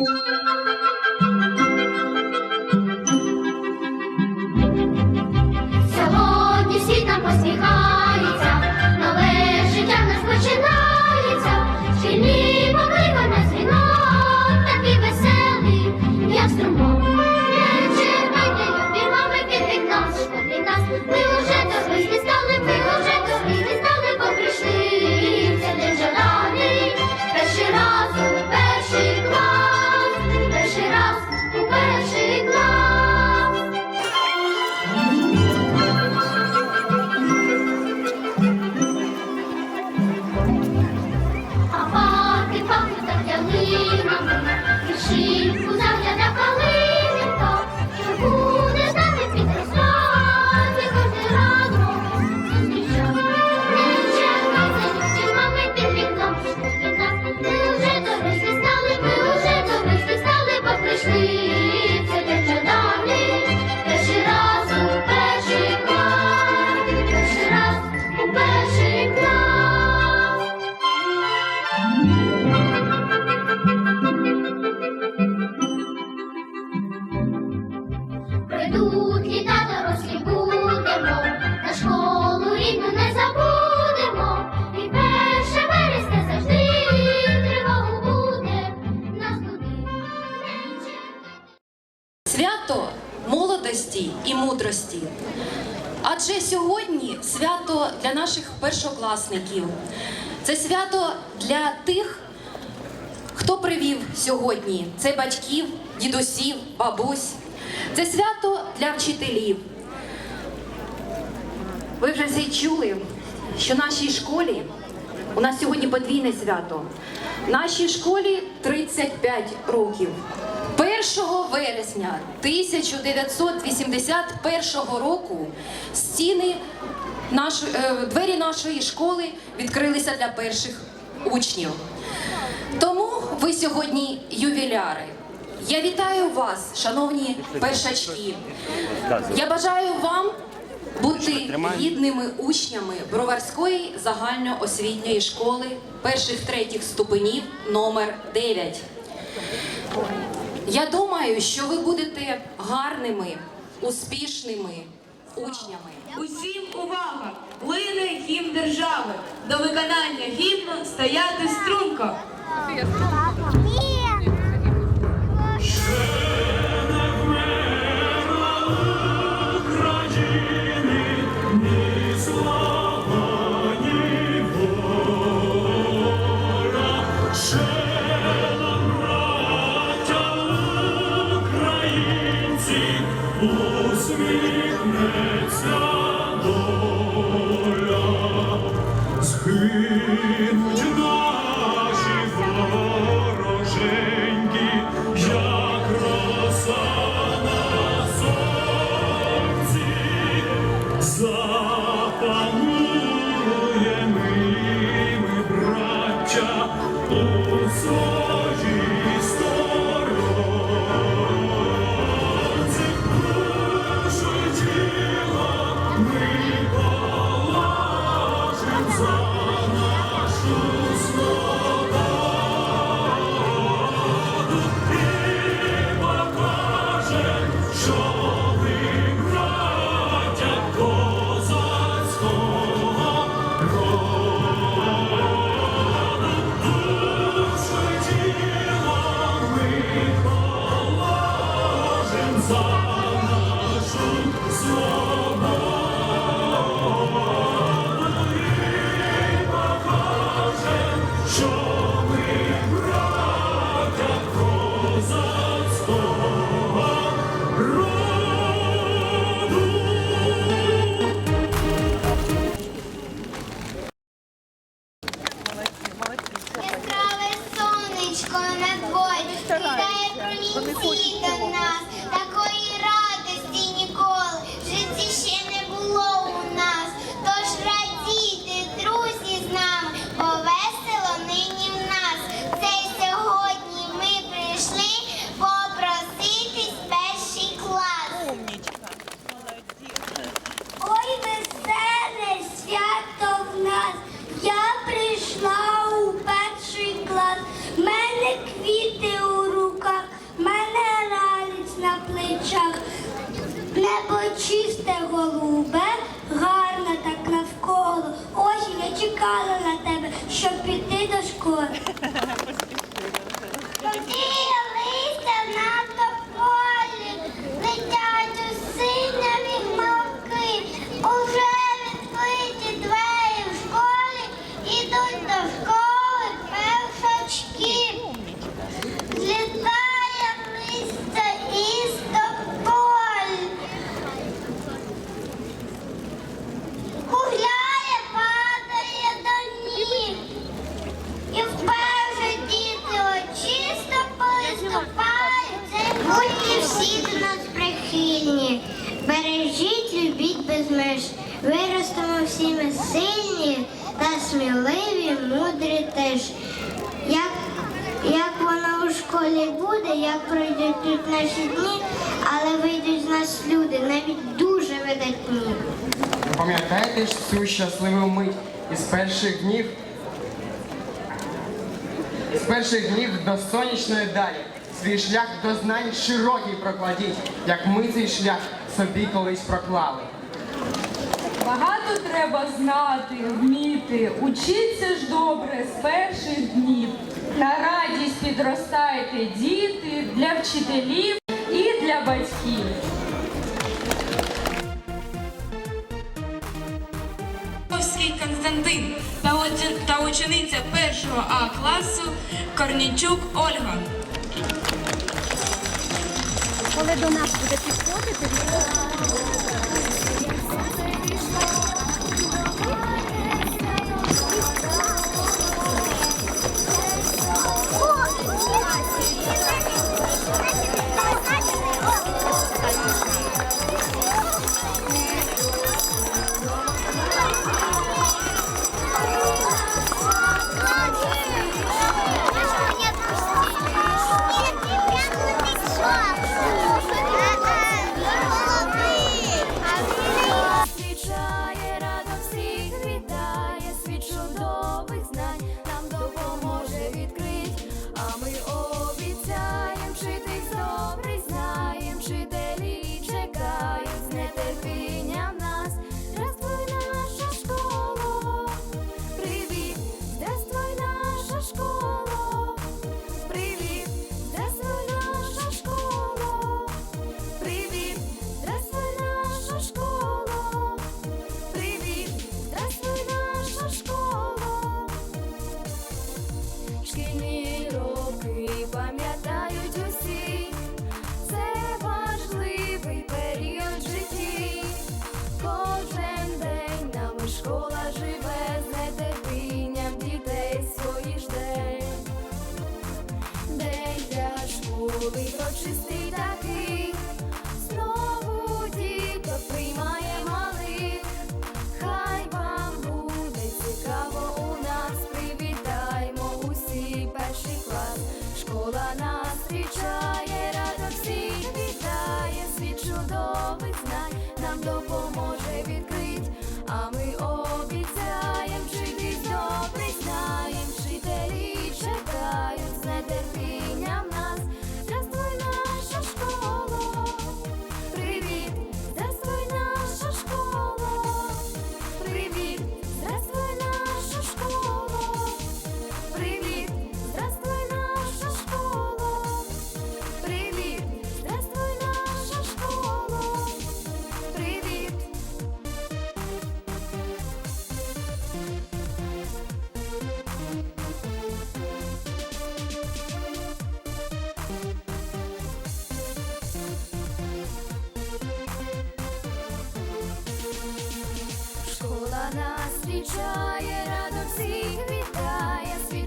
Сьогодні Прийдуть літа дорослі будемо, на школу рідну не забудемо, і перше вересня завжди тривогу буде, нас туди. Свято молодості і мудрості. Адже сьогодні свято для наших першокласників. Це свято для тих, хто привів сьогодні. Це батьків, дідусів, бабусь. Це свято для вчителів. Ви вже всі чули, що в нашій школі у нас сьогодні подвійне свято. В нашій школі 35 років. 1 вересня 1981 року стіни нашої, е, двері нашої школи відкрилися для перших учнів. Тому ви сьогодні ювіляри. Я вітаю вас, шановні першачки. Я бажаю вам бути гідними учнями Броварської загальноосвітньої школи перших третіх ступенів номер 9. Я думаю, що ви будете гарними, успішними учнями. Усім увага! Лине гімн держави. До виконання гімну стояти струнко. ফুটছে всі до нас прихильні. Бережіть, любіть без меж. Виростемо всі ми сильні та сміливі, мудрі теж. Як, як воно у школі буде, як пройдуть тут наші дні, але вийдуть з нас люди, навіть дуже видатні. Ви пам'ятаєте ж цю щасливу мить із перших днів? З перших днів до сонячної далі. Свій шлях до знань широкий прокладіть, як ми цей шлях собі колись проклали. Багато треба знати, вміти, учіться ж добре з перших днів. На радість підростайте діти для вчителів і для батьків. Константин та та учениця першого А класу Корнічук Ольга. Коли до нас буде підходити, зустрічає, радо всіх вітає, світ чудових знань. Нам допоможе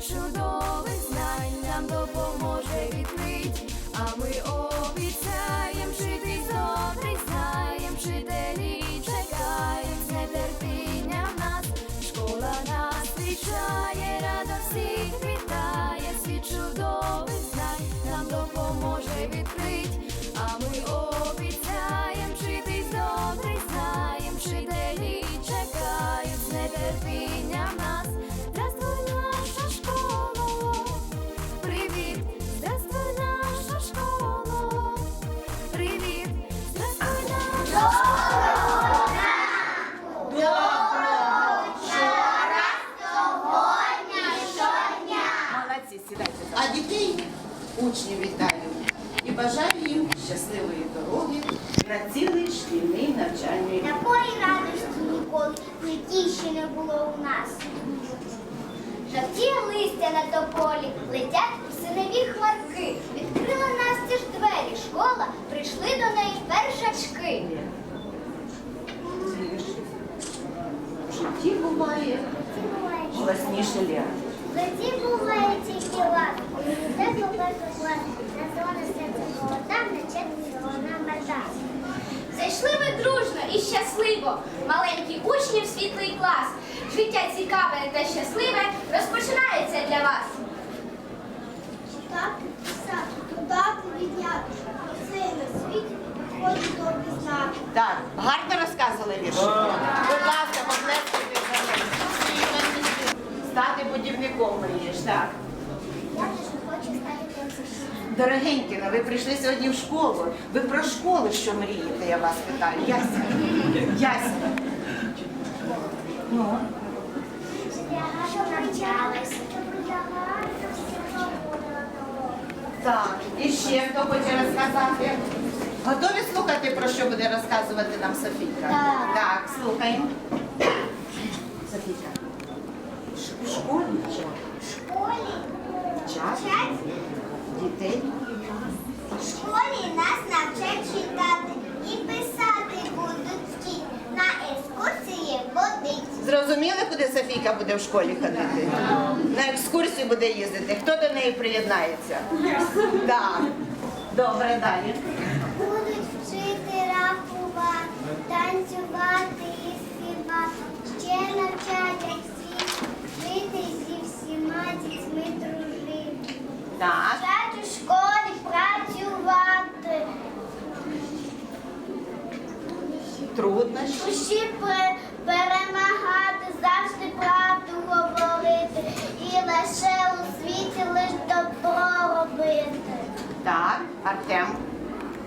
чудових знань нам допоможе відкрить. А ми обіцяєм учнів вітаю і бажаю їм щасливої дороги на цілий шкільний навчальний рік. Такої радості ніколи в житті ще не було у нас. Жовтіє листя на тополі, летять синеві хмарки. Відкрила настіж двері школа, прийшли до неї першачки. В житті буває голосніше Лера. Тоді буває Університет. Названа серце молода, мета. Зайшли ви дружно і щасливо, маленькі учні в світлий клас. Життя цікаве та щасливе розпочинається для вас. Читати, писати, додати, відняти. Це на світі приходить добрі знаки. Так, гарно розказували вірші? Будь ласка, поплескайте за нею. Стати будівником мрієш, так. Я теж хочу стати професіоналом. Дорогенькі, ну ви прийшли сьогодні в школу. Ви про школу що мрієте, я вас питаю. Яся. Яся. Ну, Я гарно. Я на так. І ще хто хоче розказати? Готові слухати, про що буде розказувати нам Софійка? Так. Так, слухаємо. Софійка. В школі В школі час дітей? В школі нас навчать читати і писати будуть всі. На екскурсії водить. Зрозуміли, куди Софійка буде в школі ходити? На екскурсію буде їздити. Хто до неї приєднається? Так. Добре, далі. Будуть вчити рахувати, танцювати і співати. Ще навчать, як всі жити зі всіма дітьми дружити. Так. Вчать у школі працювати. Пе- перемагати, завжди правду говорити. І лише у світі лиш добро робити. Так, Артем.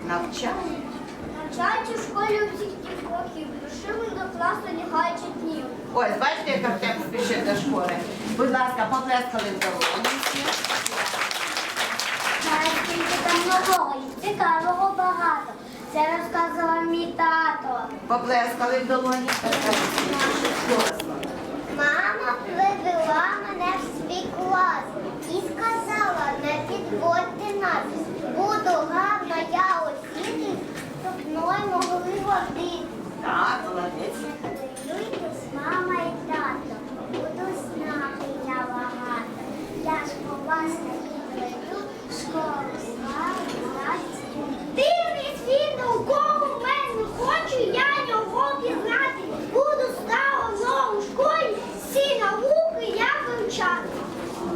Навчай. Навчають у школі усіх тих років, пришили до класу не гаючи днів. Ось, бачите, як Артем спішить до школи. Будь ласка, поплескали в долоні. Скільки там нового і цікавого багато. Це тато. Поплескали в долоні. Мама привела мене в свій клас і сказала, не підводьте нас. Буду гарна я осіти, щоб мною могли водити. Так, молодець. Хвилюйтесь, мама і тато, буду знати я багато. Я ж по вас не веду, школу славу, радістю. Дивний світ навколо мене, хочу я. Буду ставно у школі, всі науки я вивчати.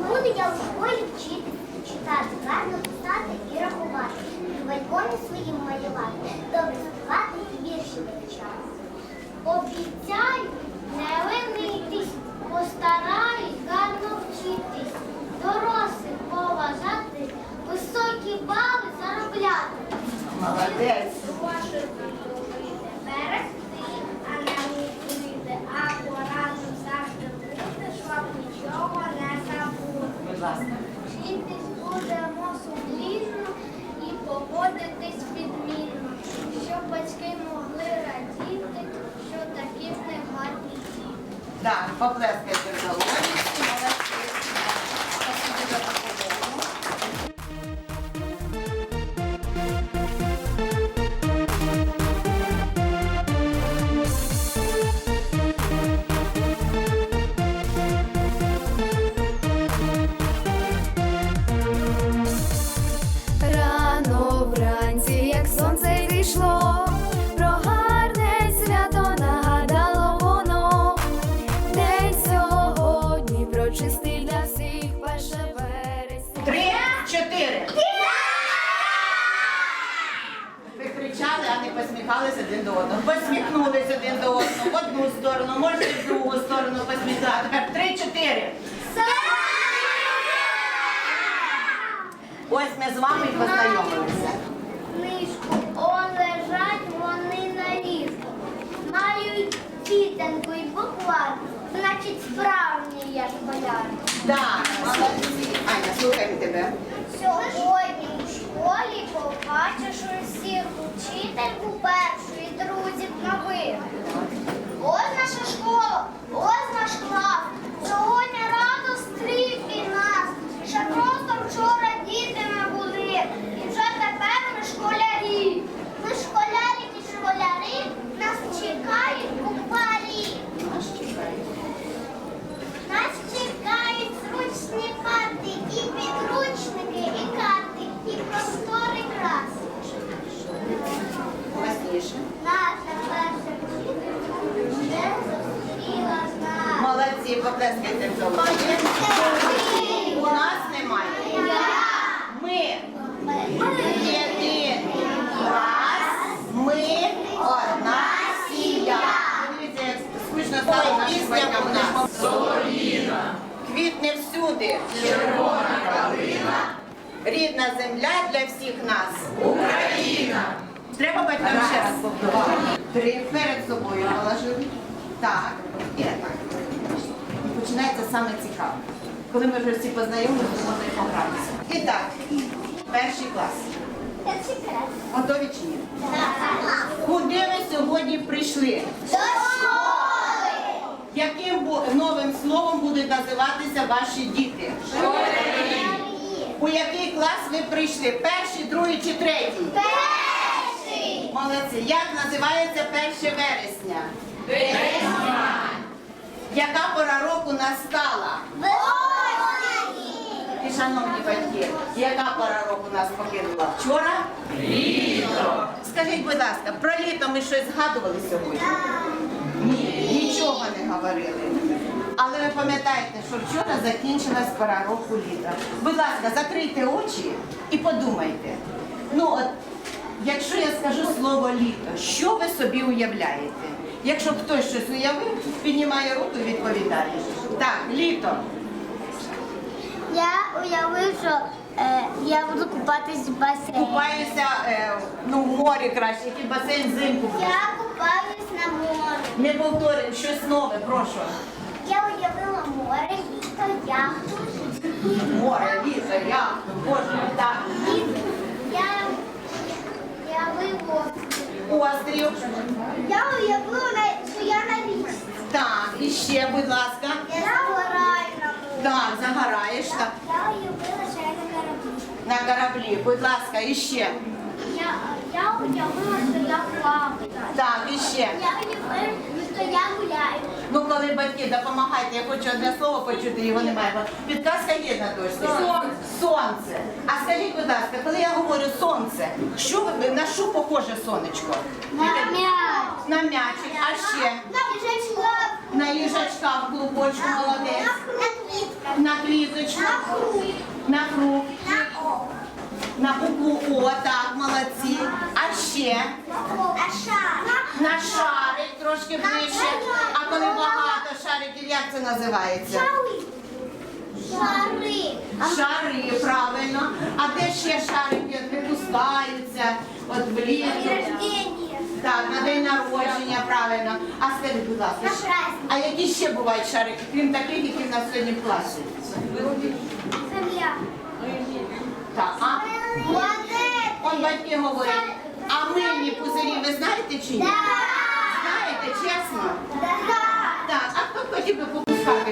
Буду я в школі вчити, читати, гарно писати і рахувати. В альбомі своїм малювати, добре співати і вірші вивчати. Обіцяю не ленитись, постараюсь гарно вчитись, дорослих поважати, високі бали заробляти. Молодець. Вашої вийде берегти, а не губити, а поразу завжди бути, щоб нічого не забути. Будь ласка. Вчитись будемо сумлінно і поводитись відмінно, щоб батьки могли радіти, що такі в них гарні діти. Так, поплескайте в прочистий для всіх перше вересня. Три, чотири. Ви кричали, а не посміхались один до одного. Посміхнулись один до одного в одну сторону, можете в другу сторону посміхати. Тепер три, чотири. Ось ми з вами і познайомилися. Книжку он лежать вони на ліжку. Мають тітанку і покладку, значить справжній я ж боляр. Так, молодці. Аня, слухаємо тебе. Сьогодні у школі побачиш усіх учительку поплескайте в долоні. У нас немає. Ми єдиний клас, ми одна сім'я. Дивіться, як скучно стало пісня у нас. Квітне всюди. Червона калина. Рідна земля для всіх нас. Україна. Треба батькам ще раз повторити. Три перед собою положили. Так. І починається саме цікаве. Коли ми вже всі познайомилися, можна і погратися. І так, перший клас. Перший клас. Готові чи ні? Куди ви сьогодні прийшли? До школи! Яким новим словом будуть називатися ваші діти? У який клас ви прийшли? Перший, другий чи третій? Перший! Молодці. Як називається 1 вересня? Яка пора року настала? Восінь! І, шановні батьки, яка пора року нас покинула? Вчора? Літо. Скажіть, будь ласка, про літо ми щось згадували сьогодні? Ні, нічого не говорили. Але ви пам'ятаєте, що вчора закінчилась пора року літа. Будь ласка, закрийте очі і подумайте. Ну от, якщо я скажу слово літо, що ви собі уявляєте? Якщо хтось щось уявив, піднімає руку і відповідає. Так, літо. Я уявив, що е, я буду купатись в басейні. Купаюся е, ну, в морі краще, який басейн взимку. Я купаюсь на морі. Не повторюємо, щось нове, прошу. Я уявила море, літо, яхту. Море, літо, яхту, боже, так. Я уявив острів. Острів. Я уявила, що я на річці. Так, і ще, будь ласка. Я загораю на морі. Так, загораєш. Так. Я уявила, що я на кораблі. На кораблі, будь ласка, і ще. Я, я уявила, що я плаваю. Так, і ще. Я уявила, що я гуляю. Ну, коли батьки допомагайте, я хочу одне слово почути, його немає. Підказка є на дошці. Сонце. Сонце. А скажіть, будь ласка, коли я говорю сонце, що ви на що похоже сонечко? На м'яч. На м'ячик, а ще На. На їжачка в клубочку молодець, На квіточку, На фрукт. на На о. Так, молодці. А ще на шарик трошки ближче. А коли багато шариків, як це називається? Шари. Шари, правильно. А де ще шарики випускаються? От влітку. Так, на день народження, правильно. А скажіть, будь ласка, а які ще бувають шарики, крім таких, які в нас сьогодні в класі? Земля. Так, а? Он батьки говорять, а мильні пузирі ви знаєте чи ні? Знаєте, чесно? Так, а хто хотів би попускати